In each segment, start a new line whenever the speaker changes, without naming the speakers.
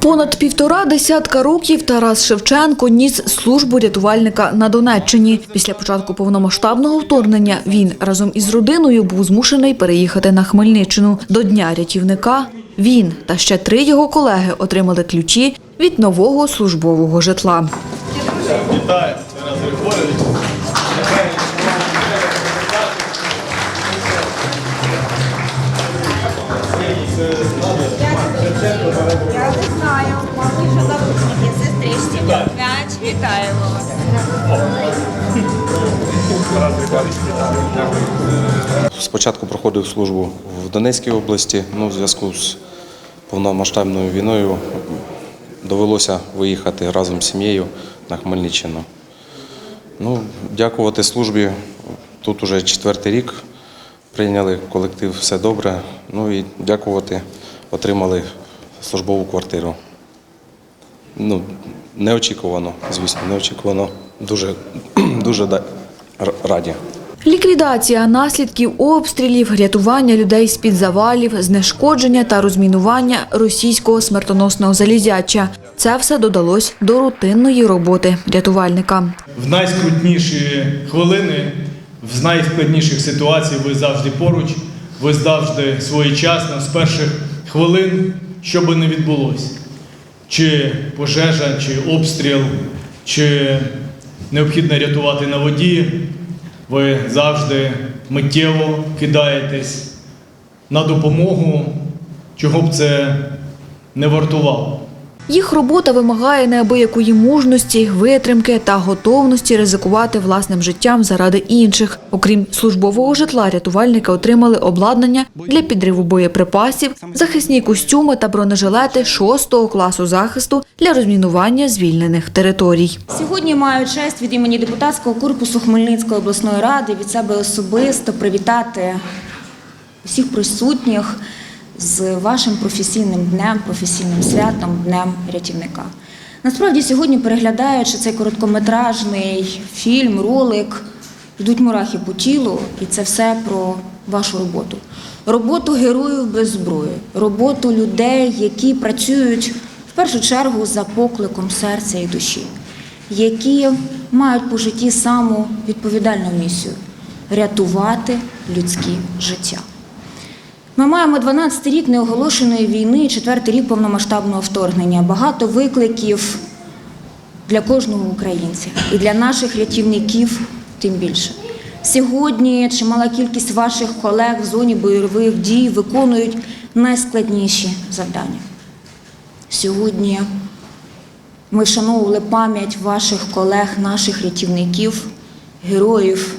Понад півтора десятка років Тарас Шевченко ніс службу рятувальника на Донеччині. Після початку повномасштабного вторгнення він разом із родиною був змушений переїхати на Хмельниччину. До Дня рятівника він та ще три його колеги отримали ключі від нового службового житла.
Вітаю,
Спочатку проходив службу в Донецькій області, ну, в зв'язку з повномасштабною війною довелося виїхати разом з сім'єю на Хмельниччину. Ну, дякувати службі. Тут уже четвертий рік прийняли колектив, все добре. Ну і дякувати, отримали службову квартиру. Ну, неочікувано, звісно, неочікувано. Дуже, дуже раді.
Ліквідація наслідків обстрілів, рятування людей з-під завалів, знешкодження та розмінування російського смертоносного залізяча – це все додалось до рутинної роботи рятувальника.
В найскрутніші хвилини, в найскладніших ситуаціях ви завжди поруч, ви завжди своєчасно, з перших хвилин, що би не відбулося. Чи пожежа, чи обстріл, чи необхідно рятувати на воді, ви завжди миттєво кидаєтесь на допомогу, чого б це не вартувало.
Їх робота вимагає неабиякої мужності, витримки та готовності ризикувати власним життям заради інших. Окрім службового житла, рятувальники отримали обладнання для підриву боєприпасів, захисні костюми та бронежилети шостого класу захисту для розмінування звільнених територій.
Сьогодні маю честь від імені депутатського корпусу Хмельницької обласної ради від себе особисто привітати всіх присутніх з вашим професійним днем, професійним святом, днем рятівника. Насправді, сьогодні, переглядаючи цей короткометражний фільм, ролик, йдуть мурахи по тілу, і це все про вашу роботу. Роботу героїв без зброї, роботу людей, які працюють в першу чергу за покликом серця і душі, які мають по житті саму відповідальну місію рятувати людські життя. Ми маємо 12 рік неоголошеної війни, четвертий рік повномасштабного вторгнення. Багато викликів для кожного українця і для наших рятівників тим більше. Сьогодні чимала кількість ваших колег в зоні бойових дій виконують найскладніші завдання. Сьогодні ми вшановували пам'ять ваших колег, наших рятівників, героїв,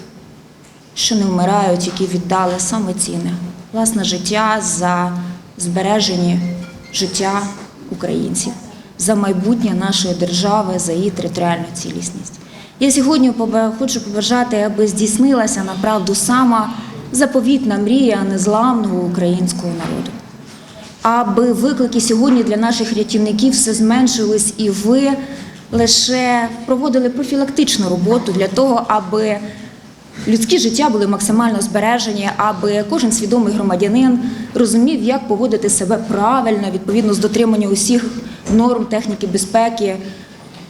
що не вмирають, які віддали саме цінне власне життя за збереження життя українців, за майбутнє нашої держави, за її територіальну цілісність. Я сьогодні хочу побажати, аби здійснилася направду сама заповітна мрія незламного українського народу. Аби виклики сьогодні для наших рятівників все зменшились, і ви лише проводили профілактичну роботу для того, аби людські життя були максимально збережені, аби кожен свідомий громадянин розумів, як поводити себе правильно, відповідно з дотриманням усіх норм техніки безпеки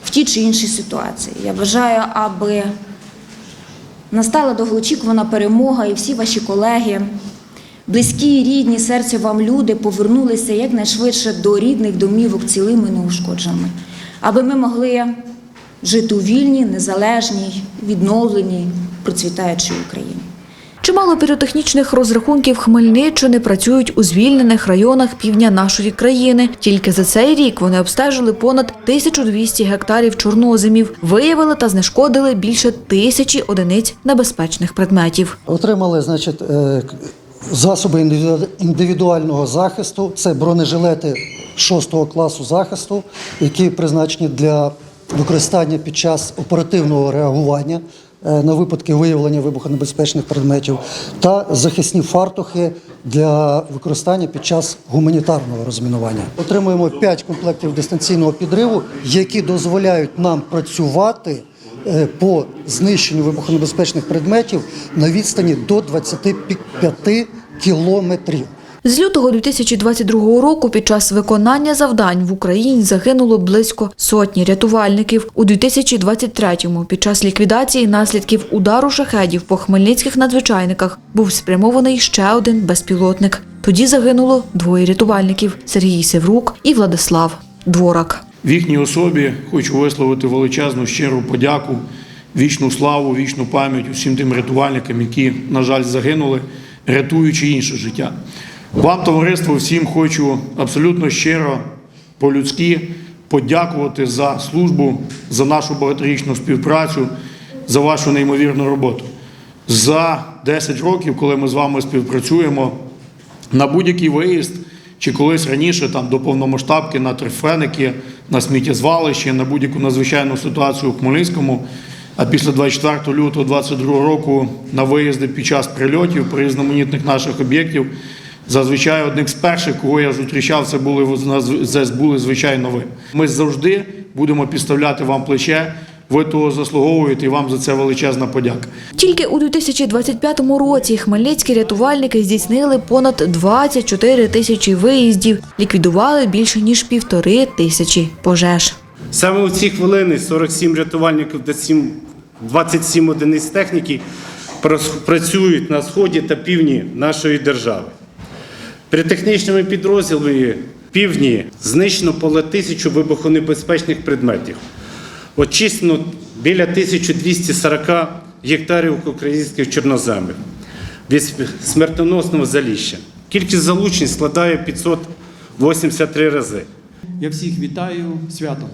в тій чи іншій ситуації. Я бажаю, аби настала довгоочікувана перемога, і всі ваші колеги, близькі, рідні, серця вам люди повернулися якнайшвидше до рідних домівок цілими і неушкодженими, аби ми могли жити у вільній, незалежній, відновленій, процвітаючій Україні.
Чимало піротехнічних розрахунків Хмельниччини працюють у звільнених районах півдня нашої країни. Тільки за цей рік вони обстежили понад 1200 гектарів чорноземів, виявили та знешкодили більше тисячі одиниць небезпечних предметів.
Отримали, значить, е, засоби індивідуального захисту. Це бронежилети 6 класу захисту, які призначені для використання під час оперативного реагування на випадки виявлення вибухонебезпечних предметів, та захисні фартухи для використання під час гуманітарного розмінування. Отримуємо 5 комплектів дистанційного підриву, які дозволяють нам працювати е, по знищенню вибухонебезпечних предметів на відстані до 25 кілометрів.
З лютого 2022 року під час виконання завдань в Україні загинуло близько сотні рятувальників. У 2023-му під час ліквідації наслідків удару шахедів по хмельницьких надзвичайниках був спрямований ще один безпілотник. Тоді загинуло двоє рятувальників – Сергій Севрук і Владислав Дворак.
В їхній особі хочу висловити величезну щиру подяку, вічну славу, вічну пам'ять усім тим рятувальникам, які, на жаль, загинули, рятуючи інше життя. Вам, товариство, всім хочу абсолютно щиро, по-людськи подякувати за службу, за нашу багаторічну співпрацю, за вашу неймовірну роботу. За 10 років, коли ми з вами співпрацюємо, на будь-який виїзд, чи колись раніше там до повномасштабки на Трифеники, на сміттєзвалище, на будь-яку надзвичайну ситуацію у Хмельницькому. А після 24 лютого 2022 року на виїзди під час прильотів різноманітних наших об'єктів. Зазвичай одним з перших, кого я зустрічав, це були це були звичайно ви. Ми завжди будемо підставляти вам плече. Ви того заслуговуєте і вам за це величезна подяка.
Тільки у 2025 році хмельницькі рятувальники здійснили понад 24 тисячі виїздів, ліквідували більше ніж півтори тисячі пожеж.
Саме у ці хвилини 47 рятувальників та 27 одиниць техніки працюють на сході та півдні нашої держави. Піротехнічними підрозділами півдні знищено понад тисячу вибухонебезпечних предметів. Очищено біля 1240 гектарів українських чорноземів від смертоносного заліща. Кількість залучень складає 583 рази.
Я всіх вітаю святом.